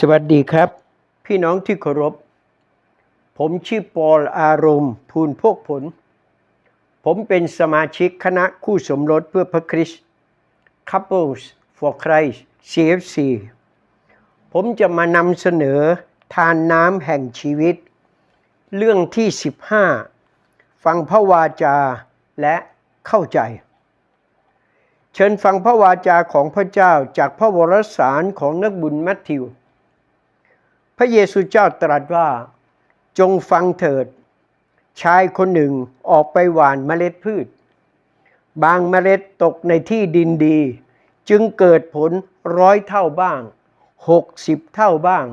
สวัสดีครับ พี่น้องที่เคารพ ผมชื่อปอลอารมณ์ภูลพวกผล ผมเป็นสมาชิกคณะคู่สมรสเพื่อพระคริสต์ Couples for Christ CFC ผมจะมานำเสนอทานน้ำแห่งชีวิต เรื่องที่ 15 ฟังพระวาจาและเข้าใจ เชิญฟังพระวาจาของพระเจ้าจากพระวรสารของนักบุญแมทธิว พระเยซูเจ้าตรัสว่า จงฟังเถิด ชายคนหนึ่งออกไปหว่านเมล็ดพืช บางเมล็ดตกในที่ดินดี จึงเกิดผลร้อยเท่าบ้างหกสิบเท่าบ้าง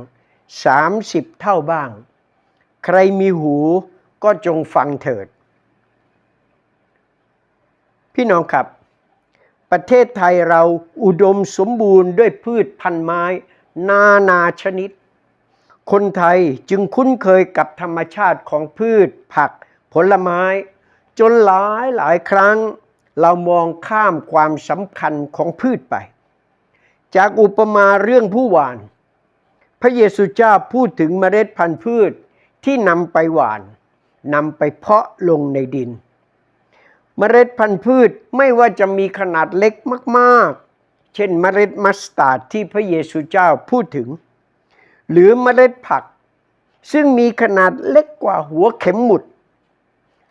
สามสิบเท่าบ้าง ใครมีหูก็จงฟังเถิด พี่น้องครับ ประเทศไทยเราอุดมสมบูรณ์ด้วยพืชพันไม้ นานาชนิด คนไทยจึงคุ้นเคยกับธรรมชาติของพืช ผัก ผลไม้ จนหลายหลายครั้ง เรามองข้ามความสำคัญของพืชไป จากอุปมาเรื่องผู้หวาน พระเยซูเจ้าพูดถึงเมล็ดพันธุ์พืชที่นำไปหวานนำไปเพาะลงในดิน เมล็ดพันธุ์พืชไม่ว่าจะมีขนาดเล็กมาก ๆ เช่นเมล็ดมัสตาร์ดที่พระเยซูเจ้าพูดถึง หรือเมล็ดผัก ซึ่งมีขนาดเล็กกว่าหัวเข็มหมุด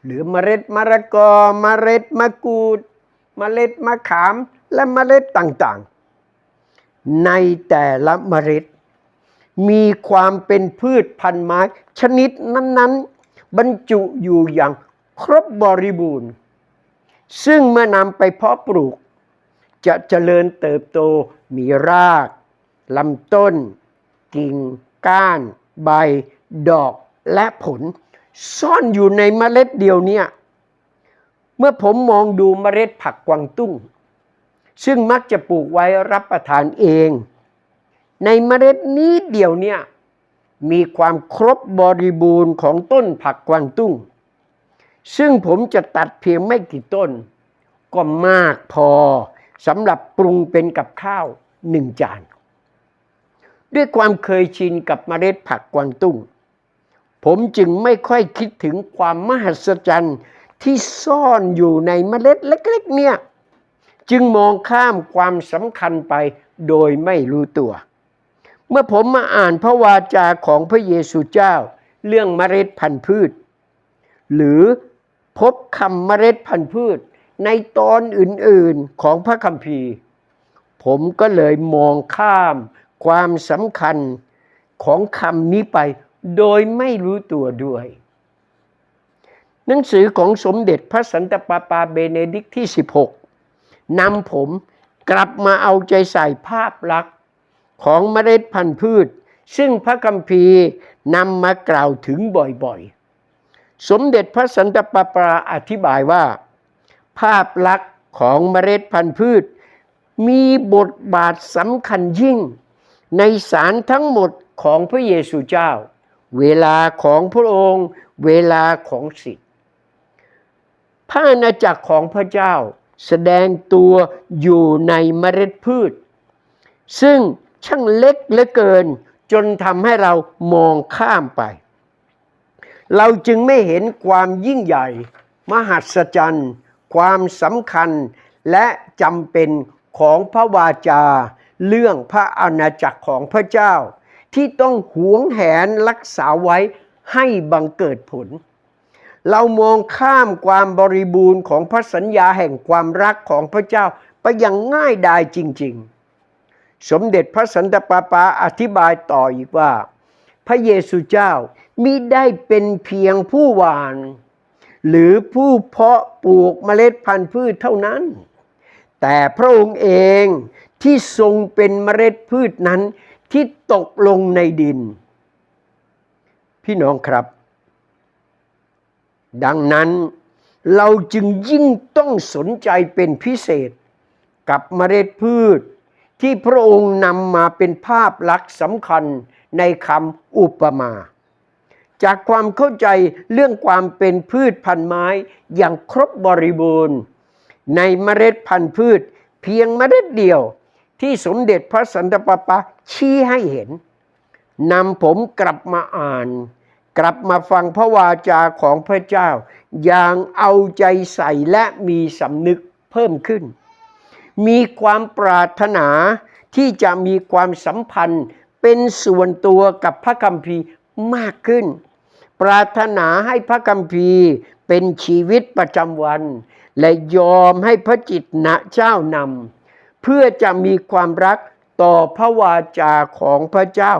หรือเมล็ดมะระกอเมล็ดมะกรูด เมล็ดมะขามและเมล็ดต่างๆ ในแต่ละเมล็ด มีความเป็นพืชพันธุ์ไม้ชนิดนั้นๆ บรรจุอยู่อย่างครบบริบูรณ์ ซึ่งเมื่อนำไปเพาะปลูก จะเจริญเติบโตมีรากลำต้น กิ่ง ก้าน ใบ ดอกและผล ซ่อนอยู่ในเมล็ดเดียวเนี่ยเมื่อผมมองดูเมล็ดผักกวางตุ้ง ซึ่งมักจะปลูกไว้รับประทานเอง ในเมล็ดนี้เดียวเนี่ยมีความครบบริบูรณ์ของต้นผักกวางตุ้ง ซึ่งผมจะตัดเพียงไม่กี่ต้น ก็มากพอสำหรับปรุงเป็นกับข้าวหนึ่งจาน ด้วยความเคยชินกับเมล็ดผักกวางตุ้ง ผมจึงไม่ค่อยคิดถึงความมหัศจรรย์ที่ซ่อนอยู่ในเมล็ดเล็กๆเนี่ย จึงมองข้ามความสำคัญไปโดยไม่รู้ตัว เมื่อผมมาอ่านพระวาจาของพระเยซูเจ้า เรื่องเมล็ดพันธุ์พืช หรือพบคำเมล็ดพันธุ์พืชในตอนอื่นๆของพระคัมภีร์ ผมก็เลยมองข้าม ความสำคัญของคำนี้ไปโดยไม่รู้ตัวด้วย หนังสือของสมเด็จพระสันตะปาปาเบเนดิกที่ 16นำผมกลับมาเอาใจใส่ภาพลักษณ์ของเมล็ดพันธุ์พืช ซึ่งพระคัมภีร์นำมากล่าวถึงบ่อยๆ สมเด็จพระสันตะปาปาอธิบายว่า ภาพลักษณ์ของเมล็ดพันธุ์พืช มีบทบาทสำคัญยิ่ง ในสารทั้งหมดของพระเยซูเจ้า เวลาของพระองค์ เวลาของสิทธิ์พระอาณาจักรของพระเจ้าแสดงตัวอยู่ในเมล็ดพืช ซึ่งช่างเล็กเหลือเกินจนทำให้เรามองข้ามไป เราจึงไม่เห็นความยิ่งใหญ่ มหัศจรรย์ ความสำคัญและจำเป็นของพระวาจา เรื่องพระอาณาจักรของพระเจ้า ที่ต้องหวงแหนรักษาไว้ให้บังเกิดผล เรามองข้ามความบริบูรณ์ของพระสัญญาแห่งความรักของพระเจ้าไปอย่างง่ายดายจริง ๆ สมเด็จพระสันตะปาปาอธิบายต่ออีกว่า พระเยซูเจ้ามิได้เป็นเพียงผู้หวาน หรือผู้เพาะปลูกเมล็ดพันธุ์พืชเท่านั้น แต่พระองค์เองที่ทรงเป็นเมล็ดพืชนั้นที่ตกลงในดิน พี่น้องครับ ดังนั้นเราจึงยิ่งต้องสนใจเป็นพิเศษกับเมล็ดพืช ที่พระองค์นำมาเป็นภาพลักษณ์สำคัญในคำอุปมา จากความเข้าใจเรื่องความเป็นพืชพันไม้อย่างครบบริบูรณ์ ในเมล็ดพันธุ์พืช เพียงเมล็ดเดียวที่สมเด็จพระสันตะปาปาชี้ให้เห็นนำผมกลับมาอ่าน กลับมาฟังพระวาจาของพระเจ้า อย่างเอาใจใส่และมีสำนึกเพิ่มขึ้น มีความปรารถนาที่จะมีความสัมพันธ์เป็นส่วนตัวกับพระคัมภีร์มากขึ้น ปรารถนาให้พระคัมภีร์เป็นชีวิตประจำวัน และยอมให้พระจิตนะเจ้านำเพื่อจะมีความรักต่อพระวาจาของพระเจ้า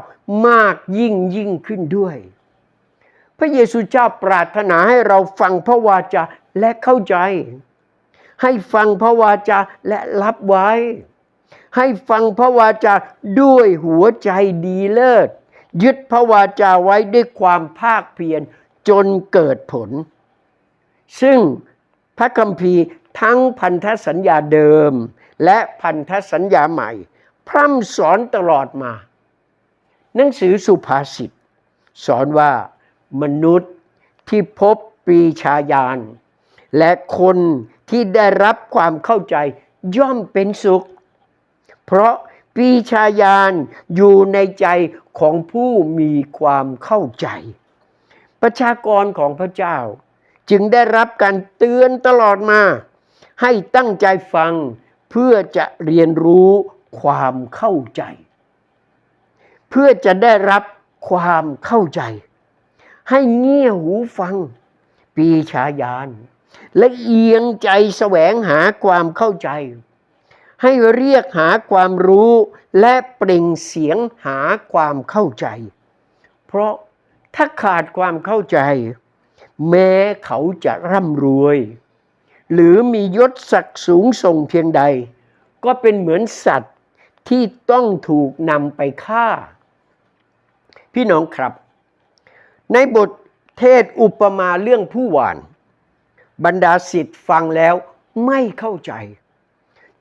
มากยิ่งยิ่งขึ้นด้วย พระเยซูเจ้าปรารถนาให้เราฟังพระวาจาและเข้าใจ ให้ฟังพระวาจาและรับไว้ ให้ฟังพระวาจาด้วยหัวใจดีเลิศ ยึดพระวาจาไว้ด้วยความภาคเพียรจนเกิดผล ซึ่ง พระคัมภีร์ทั้งพันธสัญญาเดิม และพันธสัญญาใหม่ พร่ำสอนตลอดมา หนังสือสุภาษิตสอนว่ามนุษย์ที่พบปีชาญาณและคนที่ได้รับความเข้าใจย่อมเป็นสุข เพราะปีชาญาณอยู่ในใจของผู้มีความเข้าใจ ประชากรของพระเจ้า จึงได้รับการเตือนตลอดมา ให้ตั้งใจฟังเพื่อจะเรียนรู้ความเข้าใจ เพื่อจะได้รับความเข้าใจ ให้เงี่ยหูฟัง ปีชาญาณและเอียงใจแสวงหาความเข้าใจ ให้เรียกหาความรู้และเปล่งเสียงหาความเข้าใจ เพราะถ้าขาดความเข้าใจ แม้เขาจะร่ำรวย หรือมียศศักดิ์สูงส่งเพียงใด ก็เป็นเหมือนสัตว์ที่ต้องถูกนำไปฆ่า พี่น้องครับ ในบทเทศอุปมาเรื่องผู้หวาน บรรดาสิทธิ์ฟังแล้วไม่เข้าใจ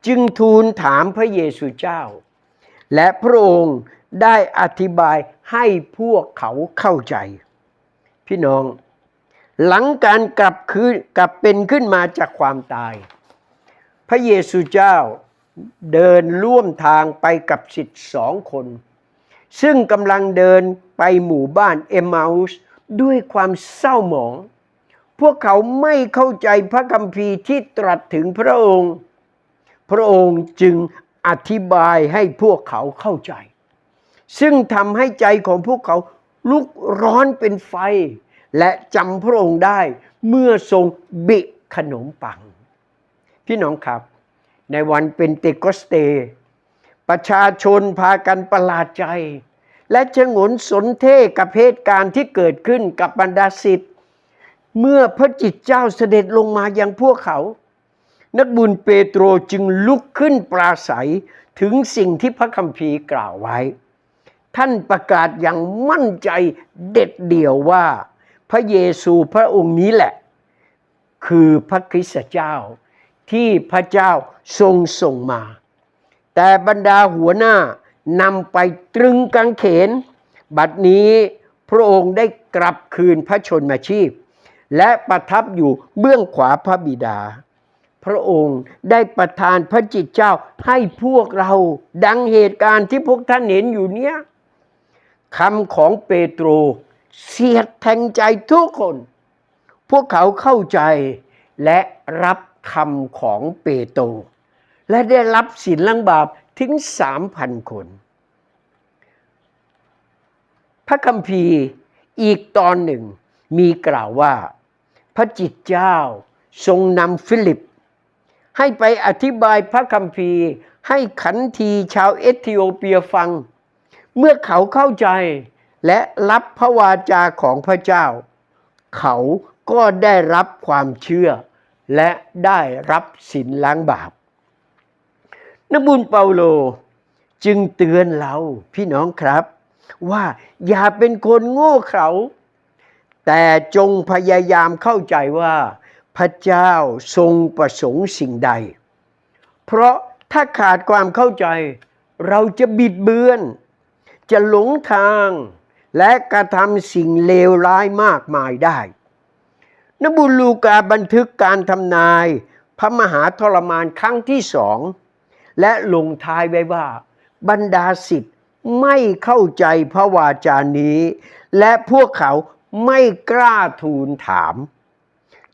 จึงทูลถามพระเยซูเจ้า และพระองค์ได้อธิบายให้พวกเขาเข้าใจ พี่น้อง หลังการกลับคืนกลับเป็นขึ้นมาจากความตาย พระเยซูเจ้าเดินร่วมทางไปกับสิทธิ์สองคน ซึ่งกำลังเดินไปหมู่บ้านเอมาอุสด้วยความเศร้าหมอง พวกเขาไม่เข้าใจพระคัมภีร์ที่ตรัสถึงพระองค์ พระองค์จึงอธิบายให้พวกเขาเข้าใจ ซึ่งทำให้ใจของพวกเขาลุกร้อนเป็นไฟ และจำพระองค์ได้เมื่อทรงบิขนมปัง พี่น้องครับ ในวันเป็นเตโกสเต ประชาชนพากันประหลาดใจ และชงนสนเทกับเหตุการณ์ที่เกิดขึ้นกับบรรดาสิทธิ์เมื่อพระจิตเจ้าเสด็จลงมายังพวกเขา นักบุญเปโตรจึงลุกขึ้นปราศัยถึงสิ่งที่พระคัมภีร์กล่าวไว้ ท่านประกาศอย่างมั่นใจเด็ดเดี่ยวว่า พระเยซูพระองค์นี้แหละ คือพระคริสต์เจ้าที่พระเจ้าทรงส่งมา แต่บรรดาหัวหน้านำไปตรึงกางเขน บัดนี้พระองค์ได้กลับคืนพระชนมาชีพ และประทับอยู่เบื้องขวาพระบิดา พระองค์ได้ประทานพระจิตเจ้าให้พวกเราดังเหตุการณ์ที่พวกท่านเห็นอยู่เนี้ยคำของเปโตร เสียดแทงใจทุกคน พวกเขาเข้าใจและรับคำของเปโตรและได้รับสินลังบาปถึงสามพันคน พระคัมภีร์อีกตอนหนึ่งมีกล่าวว่า พระจิตเจ้าทรงนำฟิลิป ให้ไปอธิบายพระคัมภีร์ให้ขันทีชาวเอธิโอเปียฟัง เมื่อเขาเข้าใจ และรับพระวาจาของพระเจ้า เขาก็ได้รับความเชื่อ และได้รับสินล้างบาปนบุญเปาโลจึงเตือนเราพี่น้องครับ ว่าอย่าเป็นคนโง่เขลาแต่จงพยายามเข้าใจว่า พระเจ้าทรงประสงค์สิ่งใด เพราะถ้าขาดความเข้าใจ เราจะบิดเบือน จะหลงทาง และกระทำสิ่งเลวร้ายมากมายได้ นบุลูกาบันทึกการทำนายพระมหาทรมานครั้งที่สองและลงท้ายไว้ว่า บรรดาสิทธิ์ไม่เข้าใจพระวาจานี้ และพวกเขาไม่กล้าทูลถาม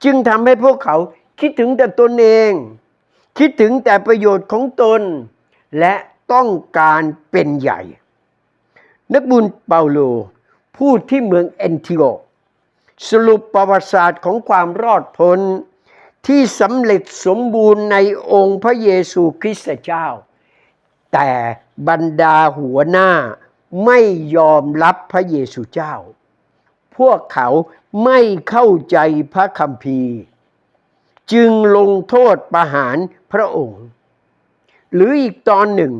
จึงทำให้พวกเขาคิดถึงแต่ตนเอง คิดถึงแต่ประโยชน์ของตน และต้องการเป็นใหญ่ นักบุญเปาโลพูดที่เมืองแอนทิโอสรุปประวัติศาสตร์ของความรอดพ้น ที่สำเร็จสมบูรณ์ในองค์พระเยซูคริสต์เจ้า แต่บรรดาหัวหน้าไม่ยอมรับพระเยซูเจ้า พวกเขาไม่เข้าใจพระคัมภีร์ จึงลงโทษประหารพระองค์ หรืออีกตอนหนึ่ง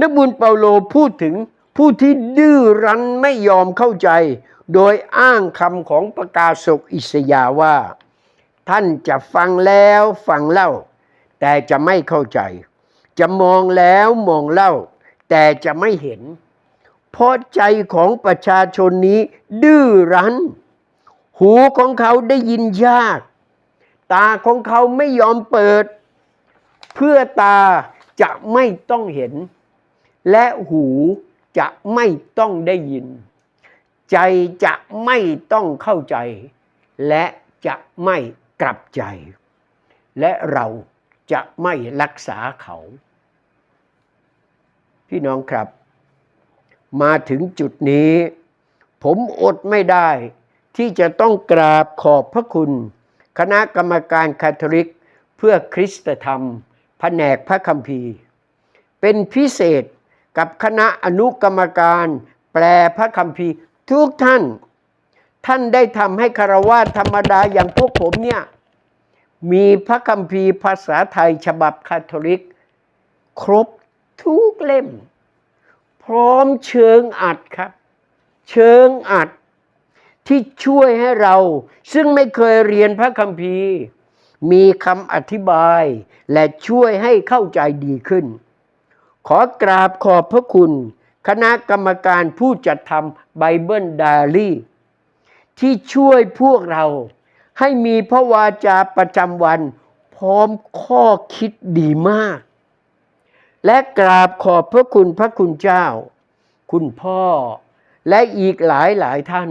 นักบุญเปาโลพูดถึง ผู้ที่ดื้อรั้นไม่ยอมเข้าใจ โดยอ้างคำของประกาศกอิสยาว่า ท่านจะฟังแล้วฟังเล่า แต่จะไม่เข้าใจ จะมองแล้วมองเล่า แต่จะไม่เห็น เพราะใจของประชาชนนี้ดื้อรั้น หูของเขาได้ยินยาก ตาของเขาไม่ยอมเปิด เพื่อตาจะไม่ต้องเห็น และหู จะไม่ต้องได้ยิน ใจจะไม่ต้องเข้าใจ และจะไม่กลับใจ และเราจะไม่รักษาเขา พี่น้องครับ มาถึงจุดนี้ ผมอดไม่ได้ ที่จะต้องกราบขอบพระคุณ คณะกรรมการคาทอลิก เพื่อคริสตธรรมแผนกพระคัมภีร์ เป็นพิเศษ กับคณะอนุกรรมการ แปลพระคัมภีร์ทุกท่าน ท่านได้ทำให้คารวาสธรรมดาอย่างพวกผมเนี่ย มีพระคัมภีร์ภาษาไทยฉบับคาทอลิก ครบทุกเล่ม พร้อมเชิงอัดครับ เชิงอัดที่ช่วยให้เรา ซึ่งไม่เคยเรียนพระคัมภีร์ มีคำอธิบาย และช่วยให้เข้าใจดีขึ้น ขอกราบขอบพระคุณ คณะกรรมการผู้จัดทำไบเบิลดารี่ ที่ช่วยพวกเรา ให้มีพระวาจาประจำวัน พร้อมข้อคิดดีมาก และกราบขอบพระคุณพระคุณเจ้า คุณพ่อและอีกหลายหลายท่าน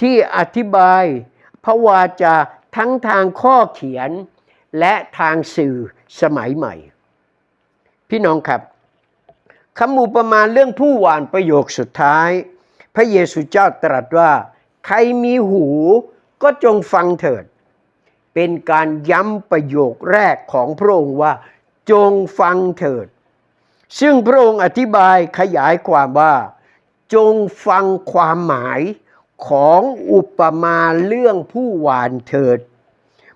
ที่อธิบายพระวาจาทั้งทางข้อเขียนและทางสื่อสมัยใหม่ พี่น้องครับ คำอุปมาเรื่องผู้หวานประโยคสุดท้าย พระเยซูเจ้าตรัสว่า ใครมีหูก็จงฟังเถิด เป็นการย้ำประโยคแรกของพระองค์ว่า จงฟังเถิด ซึ่งพระองค์อธิบายขยายความว่า จงฟังความหมายของอุปมาเรื่องผู้หวานเถิด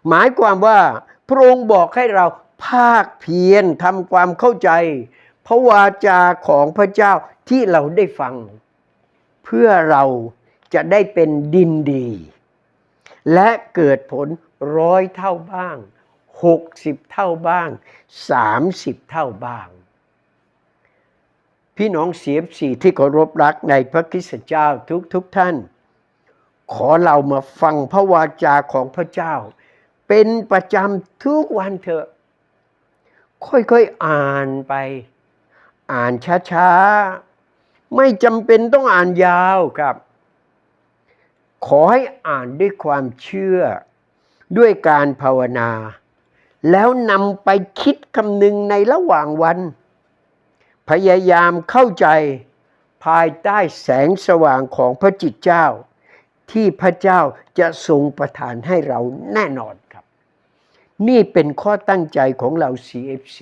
หมายความว่าพระองค์บอกให้เราภาคเพียรทำความเข้าใจ พระวาจาของพระเจ้าที่เราได้ฟัง เพื่อเราจะได้เป็นดินดี และเกิดผลร้อยเท่าบ้างหกสิบเท่าบ้างสามสิบเท่าบ้าง พี่น้องเสียบสีที่เคารพรักในพระคริสตเจ้าทุกทุกท่าน ขอเรามาฟังพระวาจาของพระเจ้า เป็นประจำทุกวันเถอะ ค่อยๆอ่านไป อ่านช้าๆ ไม่จำเป็นต้องอ่านยาวครับ ขอให้อ่านด้วยความเชื่อ ด้วยการภาวนา แล้วนำไปคิดคำนึงในระหว่างวัน พยายามเข้าใจภายใต้แสงสว่างของพระจิตเจ้า ที่พระเจ้าจะทรงประทานให้เราแน่นอนครับ นี่เป็นข้อตั้งใจของเรา CFC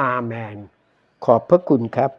อาเมน ขอบพระคุณครับ